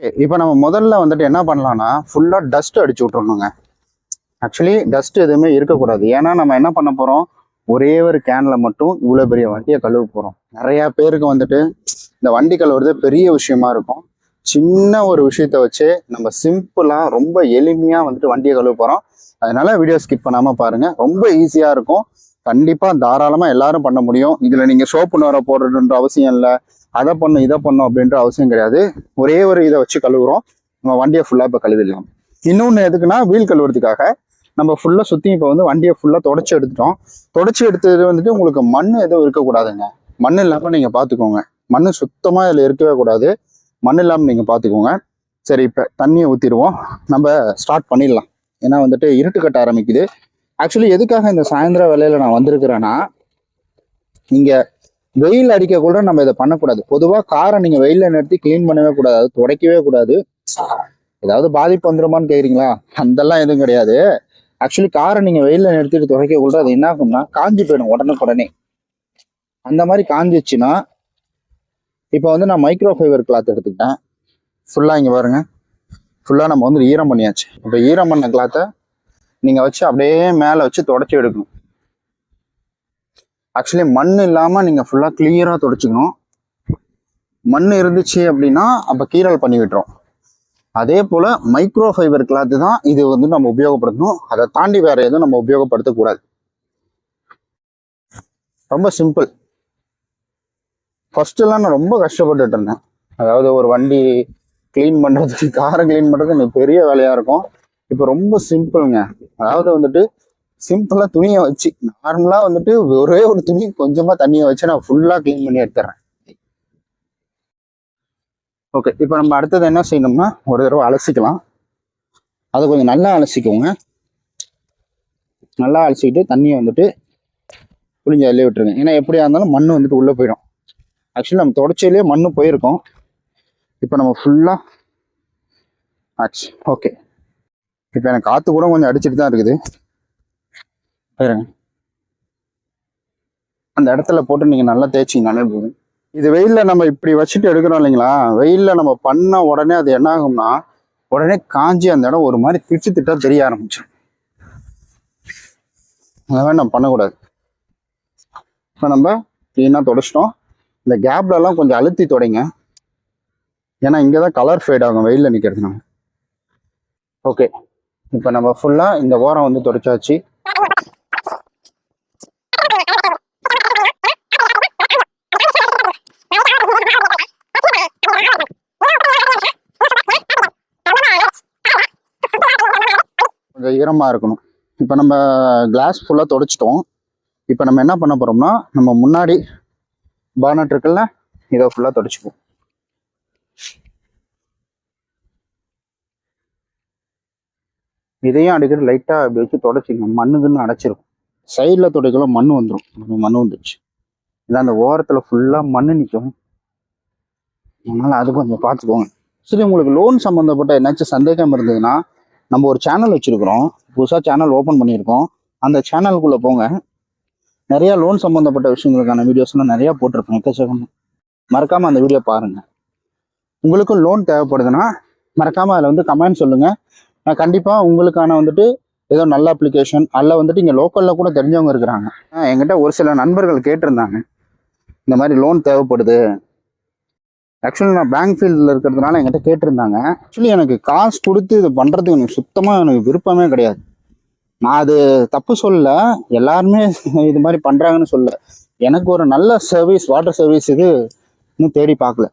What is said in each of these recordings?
Okay இப்போ நம்ம முதல்ல வந்துட்டு என்ன பண்ணலாம்னா ஃபுல்லாக டஸ்ட் அடிச்சு விட்றணுங்க ஆக்சுவலி டஸ்ட் எதுவுமே இருக்கக்கூடாது. ஏன்னா நம்ம என்ன பண்ண போகிறோம் ஒரே ஒரு கேனில் மட்டும் இவ்வளோ பெரிய வண்டியை கழுவ போகிறோம் நிறையா பேருக்கு வந்துட்டு இந்த வண்டி கழுவுறது பெரிய விஷயமா இருக்கும். சின்ன ஒரு விஷயத்த வச்சு நம்ம சிம்பிளாக ரொம்ப எளிமையாக வந்துட்டு வண்டியை கழுவ போகிறோம் அதனால வீடியோ ஸ்கிப் பண்ணாமல் பாருங்கள் ரொம்ப ஈஸியாக இருக்கும். கண்டிப்பாக தாராளமாக எல்லாரும் பண்ண முடியும். இதில் நீங்கள் சோப்பு நேரம் போடுறதுன்ற அவசியம் இல்லை. அதை பண்ணும் இதை பண்ணும் அப்படின்ற அவசியம் கிடையாது. ஒரே ஒரு இதை வச்சு கழுவுறோம். நம்ம வண்டியை ஃபுல்லாக இப்போ கழுவிடலாம். இன்னொன்று எதுக்குன்னா வீல் கழுவுறதுக்காக நம்ம ஃபுல்லாக சுற்றி இப்போ வந்து வண்டியை ஃபுல்லாக தொடச்சி எடுத்துட்டோம். தொடச்சி எடுத்தது வந்துட்டு உங்களுக்கு மண் எதுவும் இருக்கக்கூடாதுங்க. மண் இல்லாமல் நீங்கள் பார்த்துக்கோங்க மண் சுத்தமாக இதில் இருக்கவே கூடாது. மண் இல்லாமல் நீங்கள் பார்த்துக்கோங்க சரி இப்போ தண்ணியை ஊற்றிடுவோம் நம்ம ஸ்டார்ட் பண்ணிடலாம். ஏன்னா வந்துட்டு இருட்டு கட்ட ஆரம்பிக்குது. ஆக்சுவலி எதுக்காக இந்த சாயந்தர வேலையில் நான் வந்திருக்கிறேன்னா இங்கே வெயில் அடிக்க கூட நம்ம இதை பண்ணக்கூடாது. பொதுவாக காரை நீங்கள் வெயிலில் நிறுத்தி க்ளீன் பண்ணவே கூடாது. அது துடைக்கவே கூடாது. ஏதாவது பாதிப்பு வந்துருமான்னு கேட்குறீங்களா அதெல்லாம் எதுவும் கிடையாது. ஆக்சுவலி காரை நீங்கள் வெயிலில் நிறுத்திட்டு துடைக்க கூட அது என்ன ஆகும்னா காஞ்சி போயிடும் உடனுக்குடனே அந்த மாதிரி காஞ்சிச்சுன்னா இப்போ வந்து நான் மைக்ரோ ஃபைபர் கிளாத் எடுத்துக்கிட்டேன். ஃபுல்லாக இங்கே பாருங்க. ஃபுல்லாக நம்ம வந்து ஈரம் பண்ணியாச்சு. இப்போ ஈரம் பண்ண கிளாத்தை நீங்கள் வச்சு அப்படியே மேலே வச்சு தொடச்சி எடுக்கணும். ஆக்சுவலி மண் இல்லாமல் நீங்கள் ஃபுல்லாக கிளியராக துடைச்சிக்கணும். மண் இருந்துச்சு அப்படின்னா அப்போ கீரல் பண்ணி விட்டுரும். அதே போல் மைக்ரோ ஃபைபர் கிளாத்து தான் இது வந்து நம்ம உபயோகப்படுத்தணும். அதை தாண்டி வேற எதுவும் நம்ம உபயோகப்படுத்தக்கூடாது. ரொம்ப சிம்பிள் ஃபர்ஸ்ட்லாம் நான் ரொம்ப கஷ்டப்பட்டுட்டு இருந்தேன். அதாவது ஒரு வண்டி க்ளீன் பண்ணுறதுக்கு காரை க்ளீன் பண்ணுறது எனக்கு பெரிய வேலையாக இருக்கும். இப்போ ரொம்ப சிம்பிளுங்க அதாவது வந்துட்டு சிம்பிளாக துணியை வச்சு நார்மலாக வந்துட்டு ஒரே ஒரு துணி கொஞ்சமாக தண்ணியை வச்சு நான் ஃபுல்லாக க்ளீன் பண்ணி எடுத்துறேன். ஓகே இப்போ நம்ம அடுத்தது என்ன செய்யணும்னா ஒரு தடவை அலசிக்கலாம். அதை கொஞ்சம் நல்லா அலசிக்கோங்க. நல்லா அலசிக்கிட்டு தண்ணியை வந்துட்டு புளிஞ்சு அள்ளி விட்டுருங்க. ஏன்னா எப்படியா இருந்தாலும் மண் வந்துட்டு உள்ளே போயிடும். ஆக்சுவலி நம்ம தொடச்சையிலே மண் போயிருக்கோம். இப்போ நம்ம ஃபுல்லாக ஆச்சு ஓகே இப்போ எனக்கு காற்று கூட கொஞ்சம் அடிச்சுட்டு தான் இருக்குது. பாருங்க. அந்த இடத்துல போட்டு நீங்கள் நல்லா தேய்ச்சிங்கனாலே போதும். இது வெயிலில் நம்ம இப்படி வச்சுட்டு எடுக்கிறோம் இல்லைங்களா? வெயிலில் நம்ம பண்ண உடனே அது என்ன ஆகும்னா உடனே காஞ்சி அந்த இடம் ஒரு மாதிரி திட்டு திட்டா தெரிய ஆரம்பிச்சிடும் அதை மாதிரி நம்ம பண்ணக்கூடாது. இப்போ நம்ம க்ளீனாக தொடச்சிட்டோம். இந்த கேப்லலாம் கொஞ்சம் அழுத்தி தொடைங்க. ஏன்னா இங்கே தான் கலர் ஃபேட் ஆகும் வெயிலில் நிற்கிறதுனால ஓகே இப்போ நம்ம ஃபுல்லாக இந்த ஓரம் வந்து தொடச்சாச்சு. கொஞ்சம் ஈரமாக இருக்கணும். இப்போ நம்ம கிளாஸ் ஃபுல்லாக தொடச்சிட்டோம். இப்போ நம்ம என்ன பண்ண போகிறோம்னா நம்ம முன்னாடி பானட் இருக்குல்ல இதை ஃபுல்லாக தொடச்சிப்போம். இதையும் அடிக்கடி லைட்டாக அப்படி வச்சு தொடச்சிங்க மண்ணுக்குன்னு அடைச்சிருக்கும். சைடில் துடைக்கலாம் மண் வந்துடும் மண் வந்துடுச்சு இல்லை அந்த ஓரத்தில் ஃபுல்லாக மண் நிற்கும் அதனால் அது கொஞ்சம் பார்த்துக்கோங்க சரி உங்களுக்கு லோன் சம்மந்தப்பட்ட ஏதாச்சும் சந்தேகம் இருந்ததுன்னா நம்ம ஒரு சேனல் வச்சுருக்குறோம். புதுசாக சேனல் ஓப்பன் பண்ணியிருக்கோம். அந்த சேனலுக்குள்ளே போங்க. நிறையா லோன் சம்மந்தப்பட்ட விஷயங்களுக்கான வீடியோஸ்லாம் நிறையா போட்டிருப்பேன். எக்கச்சக்கம். மறக்காமல் அந்த வீடியோ பாருங்கள் உங்களுக்கும் லோன் தேவைப்படுதுன்னா மறக்காமல் அதில் வந்து கமெண்ட் சொல்லுங்கள் நான் கண்டிப்பாக உங்களுக்கான வந்துட்டு ஏதோ நல்ல அப்ளிகேஷன் அல்ல வந்துட்டு இங்கே லோக்கலில் கூட தெரிஞ்சவங்க இருக்கிறாங்க. என்கிட்ட ஒரு சில நண்பர்கள் கேட்டிருந்தாங்க. இந்த மாதிரி லோன் தேவைப்படுது. ஆக்சுவலி நான் பேங்க் ஃபீல்டில் இருக்கிறதுனால என்கிட்ட கேட்டிருந்தாங்க. ஆக்சுவலி எனக்கு காசு கொடுத்து இது பண்ணுறதுக்கு எனக்கு சுத்தமாக எனக்கு விருப்பமே கிடையாது. நான் அது தப்பு சொல்ல எல்லாருமே இது மாதிரி பண்ணுறாங்கன்னு சொல்ல எனக்கு ஒரு நல்ல சர்வீஸ் வாட்டர் சர்வீஸ் இது இன்னும் தேடி பார்க்கல.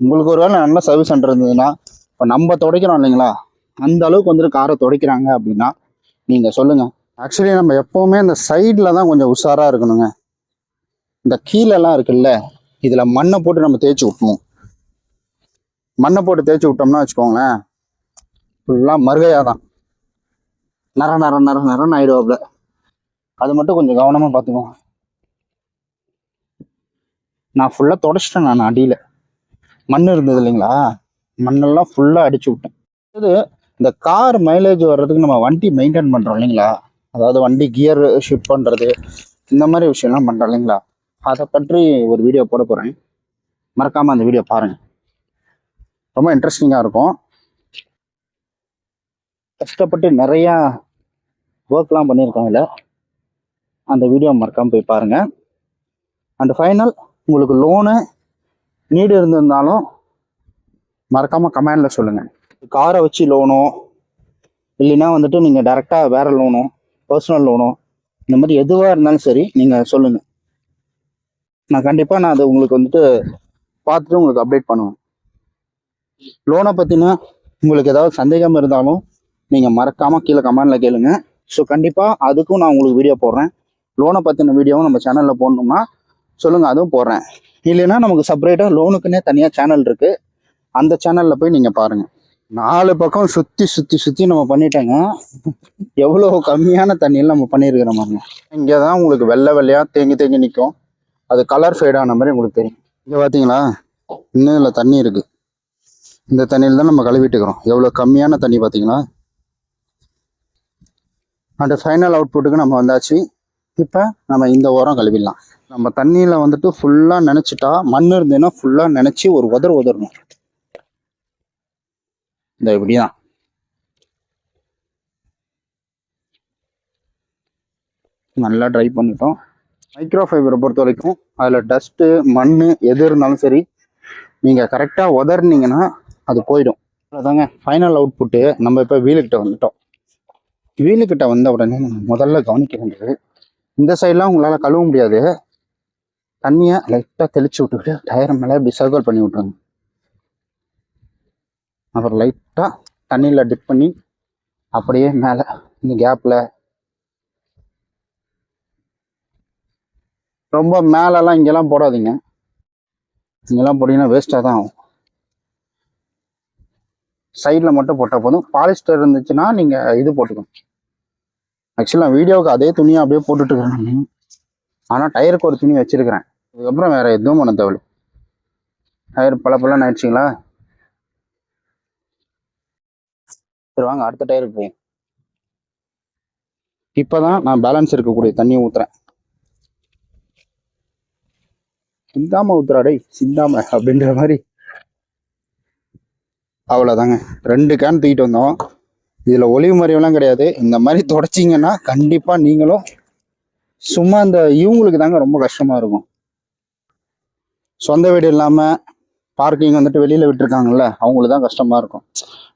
உங்களுக்கு ஒரு வேளை நல்ல சர்வீஸ் சென்டர் இருந்ததுன்னா இப்போ நம்ம துடைக்கிறோம் இல்லைங்களா? அந்த அளவுக்கு வந்துட்டு காரை துடைக்கிறாங்க அப்படின்னா நீங்கள் சொல்லுங்கள் ஆக்சுவலி நம்ம எப்போவுமே இந்த சைடில் தான் கொஞ்சம் உஷாராக இருக்கணுங்க. இந்த கீழெல்லாம் இருக்குல்ல இதில் மண்ணை போட்டு நம்ம தேய்ச்சி விட்டணும். மண்ணை போட்டு தேய்ச்சி விட்டோம்னா வச்சுக்கோங்களேன் ஃபுல்லாக மறுகையாக தான் நர நர நர நரன்னு ஆயிடுவாப்புல. அது மட்டும் கொஞ்சம் கவனமாக பார்த்துக்கோங்க நான் ஃபுல்லாக தொடச்சிட்டேன் நான் அடியில். மண் இருந்தது இல்லைங்களா? மண்ணெல்லாம் ஃபுல்லாக அடிச்சு விட்டேன். அது இந்த கார் மைலேஜ் வர்றதுக்கு நம்ம வண்டி மெயின்டைன் பண்ணுறோம் இல்லைங்களா? அதாவது வண்டி கியர் ஷிஃப்ட் பண்ணுறது இந்த மாதிரி விஷயம்லாம் பண்ணுறோம் இல்லைங்களா? அதை பற்றி ஒரு வீடியோ போட போகிறேன் மறக்காமல் அந்த வீடியோ பாருங்கள் ரொம்ப இன்ட்ரெஸ்டிங்காக இருக்கும். கஷ்டப்பட்டு நிறையா ஒர்க்லாம் பண்ணியிருக்காங்கல்ல அந்த வீடியோ மறக்காமல் போய் பாருங்கள் அண்ட் ஃபைனல் உங்களுக்கு லோனு நீடு இருந்திருந்தாலும் மறக்காமல் கமெண்டில் சொல்லுங்கள் காரை வச்சு லோனோ இல்லைன்னா வந்துட்டு நீங்கள் டேரெக்டாக வேறு லோனோ பர்சனல் லோனோ இந்த மாதிரி எதுவாக இருந்தாலும் சரி நீங்கள் சொல்லுங்கள் நான் கண்டிப்பாக நான் அதை உங்களுக்கு வந்துட்டு பார்த்துட்டு உங்களுக்கு அப்டேட் பண்ணுவேன். லோனை பற்றின உங்களுக்கு ஏதாவது சந்தேகம் இருந்தாலும் நீங்கள் மறக்காமல் கீழே கமெண்டில் கேளுங்க. ஸோ கண்டிப்பாக அதுக்கும் நான் உங்களுக்கு வீடியோ போடுறேன். லோனை பற்றின வீடியோவும் நம்ம சேனலில் போடணும்னா சொல்லுங்கள் அதுவும் போடுறேன். இல்லைன்னா நமக்கு செப்பரேட்டாக லோனுக்குன்னே தனியாக சேனல் இருக்குது அந்த சேனலில் போய் நீங்கள் பாருங்கள் நாலு பக்கம் சுற்றி சுற்றி சுற்றி நம்ம பண்ணிட்டேங்க. எவ்வளோ கம்மியான தண்ணியில் நம்ம பண்ணியிருக்கிற பாருங்க. இங்கே தான் உங்களுக்கு வெள்ளை வெள்ளையாக தேங்கி தேங்கி நிற்கும் அது கலர் ஃபேடான மாதிரி உங்களுக்கு தெரியும். இங்கே பார்த்தீங்களா இன்னும் இல்லை தண்ணி இருக்குது இந்த தண்ணியில் தான் நம்ம கழுவிட்டுக்கிறோம். எவ்வளோ கம்மியான தண்ணி பார்த்தீங்களா அந்த ஃபைனல் அவுட்புட்டுக்கு நம்ம வந்தாச்சு. இப்போ நம்ம இந்த ஓரம் கழுவிடலாம். நம்ம தண்ணியில் வந்துட்டு ஃபுல்லாக நினச்சிட்டா மண் இருந்ததுன்னா ஃபுல்லாக நினச்சி ஒரு உதர் உதறணும் இந்த இப்படி தான் நல்லா ட்ரை பண்ணிட்டோம். மைக்ரோ ஃபைபரை பொறுத்த வரைக்கும் அதில் டஸ்ட்டு மண் எது இருந்தாலும் சரி நீங்கள் கரெக்டாக உதறினீங்கன்னா அது போயிடும். அதாங்க ஃபைனல் அவுட்புட்டு நம்ம இப்போ வீலுக்கிட்ட வந்துட்டோம். வீலுக்கிட்ட வந்த உடனே நம்ம முதல்ல கவனிக்க வேண்டியது இந்த சைட்லாம் உங்களால் கழுவ முடியாது. தண்ணியை லைட்டாக தெளித்து விட்டுக்கிட்டு டயர் மேலே இப்படி சர்க்கிள் பண்ணி விட்ருங்க அப்புறம் லைட்டாக தண்ணியில் டிப் பண்ணி அப்படியே மேலே இந்த கேப்பில் ரொம்ப மேலெல்லாம் இங்கெல்லாம் போடாதீங்க. இங்கெல்லாம் போட்டிங்கன்னா வேஸ்ட்டாக தான் ஆகும். சைடில் மட்டும் போட்டால் போதும். பாலிஸ்டர் இருந்துச்சுன்னா நீங்கள் இது போட்டுக்கணும். ஆக்சுவலாக வீடியோவுக்கு அதே துணியை அப்படியே போட்டுட்டுருக்கேன் நான். ஆனால் டயருக்கு ஒரு துணி வச்சுருக்கிறேன். அதுக்கப்புறம் வேறு எதுவும் பண்ண தேவையில்ல. டயர் பல பல ஆயிடுச்சிங்களா? சரி வாங்க அடுத்த டயருக்கு போவோம். இப்போதான் நான் பேலன்ஸ் இருக்கக்கூடிய தண்ணியை ஊற்றுறேன் சிந்தாம ஊத்துறா சிந்தாம அப்படின்ற மாதிரி. அவ்வளோதாங்க ரெண்டு கேன் தூக்கிட்டு வந்தோம். இதில் ஒளிவு மறைவெல்லாம் கிடையாது. இந்த மாதிரி தொடச்சிங்கன்னா கண்டிப்பாக நீங்களும் சும்மா இந்த இவங்களுக்கு தாங்க ரொம்ப கஷ்டமாக இருக்கும். சொந்த வீடு இல்லாமல் பார்க்கிங் வந்துட்டு வெளியில் விட்டுருக்காங்கல்ல அவங்களுக்கு தான் கஷ்டமாக இருக்கும்.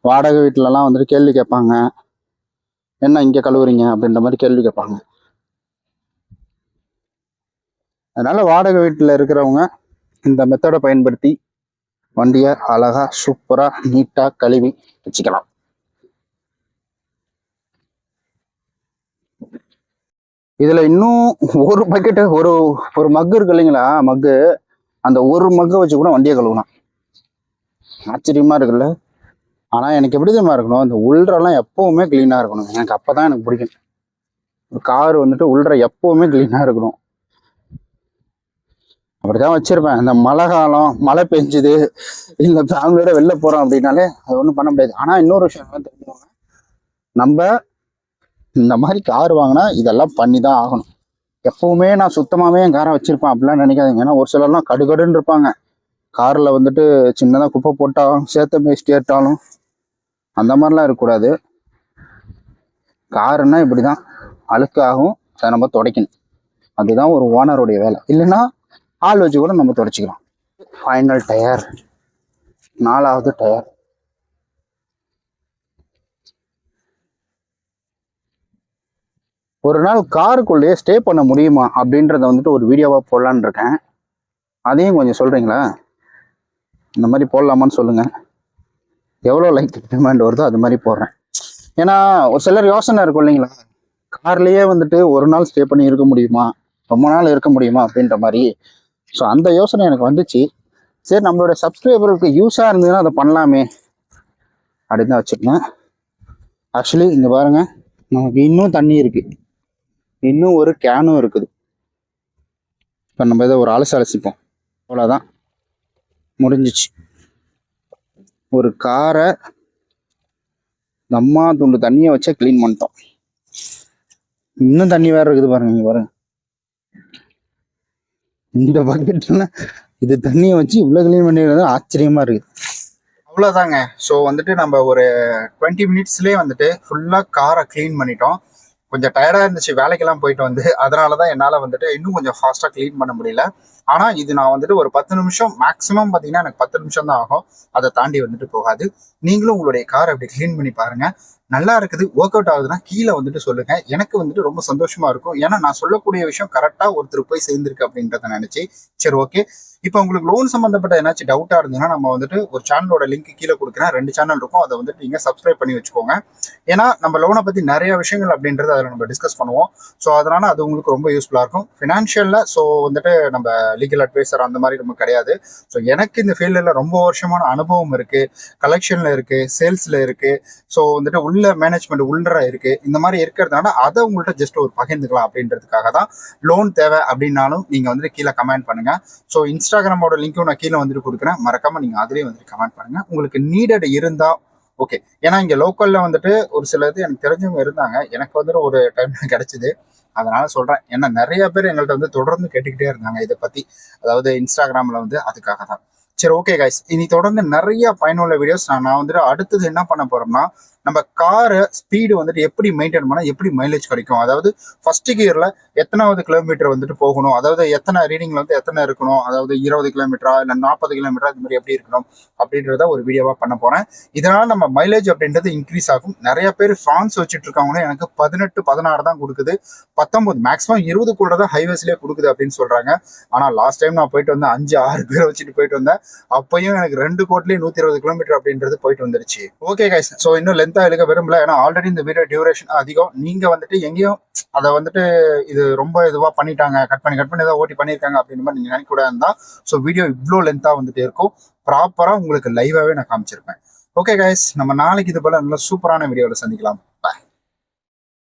வாடகை வீட்டிலலாம் வந்துட்டு கேள்வி கேட்பாங்க. என்ன இங்கே கழுவுறீங்க? அப்படின்ற மாதிரி கேள்வி கேட்பாங்க. அதனால் வாடகை வீட்டில் இருக்கிறவங்க இந்த மெத்தடை பயன்படுத்தி வண்டியை அழகாக சூப்பராக நீட்டாக கழுவி வச்சுக்கலாம். இதில் இன்னும் ஒரு பக்கெட்டு ஒரு ஒரு மக்கு இருக்கு இல்லைங்களா? மக்கு அந்த ஒரு மக்கை வச்சு கூட வண்டியை கழுவலாம். ஆச்சரியமாக இருக்குல்ல? ஆனால் எனக்கு எப்படி தெரியுமா இருக்கணும்? அந்த உள்றெல்லாம் எப்பவுமே க்ளீனாக இருக்கணும் எனக்கு அப்போ தான் எனக்கு பிடிக்கும். ஒரு கார் வந்துட்டு உள்ற எப்பவுமே க்ளீனாக இருக்கணும். அப்படிதான் வச்சிருப்பேன். இந்த மழை காலம் மழை பெஞ்சுது இல்லை ஃபேமிலியோட வெளில போறோம் அப்படின்னாலே அது ஒன்றும் பண்ண முடியாது. ஆனா இன்னொரு விஷயம் என்ன தெரிஞ்சுக்கோங்க. நம்ம இந்த மாதிரி கார் வாங்கினா இதெல்லாம் பண்ணி தான் ஆகணும். எப்பவுமே நான் சுத்தமாகவே என் காரை வச்சிருப்பேன். அப்படிலாம் நினைக்காதீங்க. ஏன்னா ஒரு சிலர்லாம் கடுகடுன்னு இருப்பாங்க. காரில் வந்துட்டு சின்னதாக குப்பை போட்டாலும் சேர்த்த மேஸ்டி ஏற்றாலும் அந்த மாதிரிலாம் இருக்கக்கூடாது. காருன்னா இப்படி தான் அழுக்காகும் அதை நம்ம துடைக்கணும். அதுதான் ஒரு ஓனருடைய வேலை. இல்லைன்னா ஆள் வச்சு கூட நம்ம தொடச்சிக்கலாம். ஃபைனல் டயர் நாலாவது டயர் ஒரு நாள் காருக்குள்ளேயே ஸ்டே பண்ண முடியுமா அப்படின்றத வந்துட்டு ஒரு வீடியோவாக போடலான்னு இருக்கேன். அதையும் கொஞ்சம் சொல்கிறீங்களா இந்த மாதிரி போடலாமான்னு சொல்லுங்கள் எவ்வளோ லைக் டிமாண்ட் வருதோ அது மாதிரி போடுறேன். ஏன்னா ஒரு சிலர் யோசனை இருக்கும் இல்லைங்களா? கார்லேயே வந்துட்டு ஒரு நாள் ஸ்டே பண்ணி இருக்க முடியுமா? ரொம்ப நாள் இருக்க முடியுமா அப்படின்ற மாதிரி. ஸோ அந்த யோசனை எனக்கு வந்துச்சு. சரி நம்மளோட சப்ஸ்கிரைபருக்கு யூஸாக இருந்ததுன்னா அதை பண்ணலாமே. அப்படின்னு தான் வச்சுருந்தேன். ஆக்சுவலி இங்கே பாருங்கள் நமக்கு இன்னும் தண்ணி இருக்குது இன்னும் ஒரு கேனும் இருக்குது. இப்போ நம்ம இதை ஒரு அலசி அலசிப்போம். அவ்வளோதான் முடிஞ்சிச்சு. ஒரு காரை நம்மா துண்டு தண்ணியை வச்சே க்ளீன் பண்ணிட்டோம். இன்னும் தண்ணி வேறு இருக்குது பாருங்க இங்கே பாருங்கள் இந்த பக்கெட்ல இது தண்ணியை வச்சு இவ்வளோ கிளீன் பண்ணிடுறது ஆச்சரியமா இருக்குது. அவ்வளோதாங்க ஸோ வந்துட்டு நம்ம ஒரு டுவெண்ட்டி மினிட்ஸ்லேயே வந்துட்டு ஃபுல்லாக காரை க்ளீன் பண்ணிட்டோம். கொஞ்சம் டயர்டாக இருந்துச்சு வேலைக்கெல்லாம் போயிட்டு வந்து. அதனால தான் என்னால் வந்துட்டு இன்னும் கொஞ்சம் ஃபாஸ்ட்டாக க்ளீன் பண்ண முடியல. ஆனால் இது நான் வந்துட்டு ஒரு பத்து நிமிஷம் மேக்ஸிமம் பார்த்தீங்கன்னா எனக்கு பத்து நிமிஷம் தான் ஆகும். அதை தாண்டி வந்துட்டு போகாது. நீங்களும் உங்களுடைய காரை அப்படி க்ளீன் பண்ணி பாருங்க. நல்லா இருக்குது ஒர்க் அவுட் ஆகுதுன்னா கீழே வந்துட்டு சொல்லுங்க. எனக்கு வந்துட்டு ரொம்ப சந்தோஷமா இருக்கும். ஏன்னா நான் சொல்லக்கூடிய விஷயம் கரெக்டாக ஒருத்தர் போய் சேர்ந்திருக்கு அப்படின்றத நினைச்சு சரி ஓகே இப்போ உங்களுக்கு லோன் சம்மந்தப்பட்ட ஏதாச்சும் டவுட்டாக இருந்ததுன்னா நம்ம வந்துட்டு ஒரு சேனலோட லிங்க் கீழே கொடுக்குறேன். ரெண்டு சேனல் இருக்கும். அதை வந்துட்டு நீங்கள் சப்ஸ்கிரைப் பண்ணி வச்சுக்கோங்க. ஏன்னா நம்ம லோனை பற்றி நிறைய விஷயங்கள் அப்படின்றது அதில் நம்ம டிஸ்கஸ் பண்ணுவோம். ஸோ அதனால அது உங்களுக்கு ரொம்ப யூஸ்ஃபுல்லாக இருக்கும். ஃபினான்ஷியலில் ஸோ வந்துட்டு நம்ம லீகல் அட்வைசர் அந்த மாதிரி நம்ம கிடையாது. ஸோ எனக்கு இந்த ஃபீல்டில் ரொம்ப வருஷமான அனுபவம் இருக்குது கலெக்ஷனில் இருக்குது சேல்ஸில் இருக்குது ஸோ வந்துட்டு உள்ள மேனேஜ்மெண்ட் உள்ள இருக்கு. இந்த மாதிரி இருக்கிறதுனால அதை உங்கள்கிட்ட ஜஸ்ட் ஒரு பகிர்ந்துக்கலாம் அப்படின்றதுக்காக தான் லோன் தேவை அப்படின்னாலும் நீங்கள் வந்துட்டு கீழே கமெண்ட் பண்ணுங்க. ஸோ இன்ஸ்டாகிராமோட லிங்க்கும் நான் கீழே வந்துட்டு கொடுக்குறேன். மறக்காமல் நீங்கள் அதுலேயே வந்துட்டு கமெண்ட் பண்ணுங்க. உங்களுக்கு நீடட் இருந்தால் ஓகே ஏன்னா இங்கே லோக்கலில் வந்துட்டு ஒரு சில இது எனக்கு தெரிஞ்சவங்க இருந்தாங்க. எனக்கு வந்துட்டு ஒரு டைம் கிடைச்சிது. அதனால சொல்கிறேன் ஏன்னா நிறைய பேர் எங்கள்கிட்ட வந்து தொடர்ந்து கேட்டுக்கிட்டே இருந்தாங்க இதை பற்றி அதாவது இன்ஸ்டாகிராமில் வந்து அதுக்காக தான். சரி ஓகே கைஸ் இனி தொடர்ந்து நிறைய பயனுள்ள வீடியோஸ் நான் நான் வந்துட்டு அடுத்தது என்ன பண்ண போறோம்னா நம்ம காரை ஸ்பீடு வந்துட்டு எப்படி மெயின்டைன் பண்ணால் எப்படி மைலேஜ் கிடைக்கும்? அதாவது ஃபர்ஸ்ட் கியரில் எத்தனாவது கிலோமீட்டர் வந்துட்டு போகணும்? அதாவது எத்தனை ரீடிங்கில் வந்து எத்தனை இருக்கணும்? அதாவது இருபது கிலோமீட்டரா இல்லை நாற்பது கிலோமீட்டரா இது மாதிரி எப்படி இருக்கணும்? அப்படின்றத ஒரு வீடியோவாக பண்ண போகிறேன் இதனால் நம்ம மைலேஜ் அப்படின்றது இன்க்ரீஸ் ஆகும். நிறைய பேர் ஃபான்ஸ் வச்சுட்டு இருக்காங்கன்னா எனக்கு பதினெட்டு பதினாறு தான் கொடுக்குது. பத்தொம்பது மேக்ஸிமம் இருபது கூட தான் ஹைவேஸ்லேயே கொடுக்குது அப்படின்னு சொல்கிறாங்க ஆனால் லாஸ்ட் டைம் நான் போயிட்டு வந்தேன் அஞ்சு ஆறு பேரை வச்சுட்டு போயிட்டு வந்தேன். அப்பையும் எனக்கு ரெண்டு கோட்லேயே நூற்றி இருபது கிலோமீட்டர் அப்படின்றது போயிட்டு வந்துருச்சு. ஓகே கைஸ் ஸோ இன்னும் லென்த் பெருசாக எழுத விரும்பல. ஏன்னா ஆல்ரெடி இந்த வீடியோ டியூரேஷன் அதிகம். நீங்கள் வந்துட்டு எங்கேயும் அதை வந்துட்டு இது ரொம்ப இதுவாக பண்ணிட்டாங்க. கட் பண்ணி கட் பண்ணி ஏதாவது ஓட்டி பண்ணியிருக்காங்க அப்படின்ற மாதிரி நீங்கள் நினைக்க இருந்தால் ஸோ வீடியோ இவ்வளோ லென்த்தாக வந்துட்டு இருக்கும். ப்ராப்பராக உங்களுக்கு லைவாகவே நான் காமிச்சிருப்பேன். ஓகே கைஸ் நம்ம நாளைக்கு இது போல் நல்ல சூப்பரான வீடியோவில் சந்திக்கலாம்.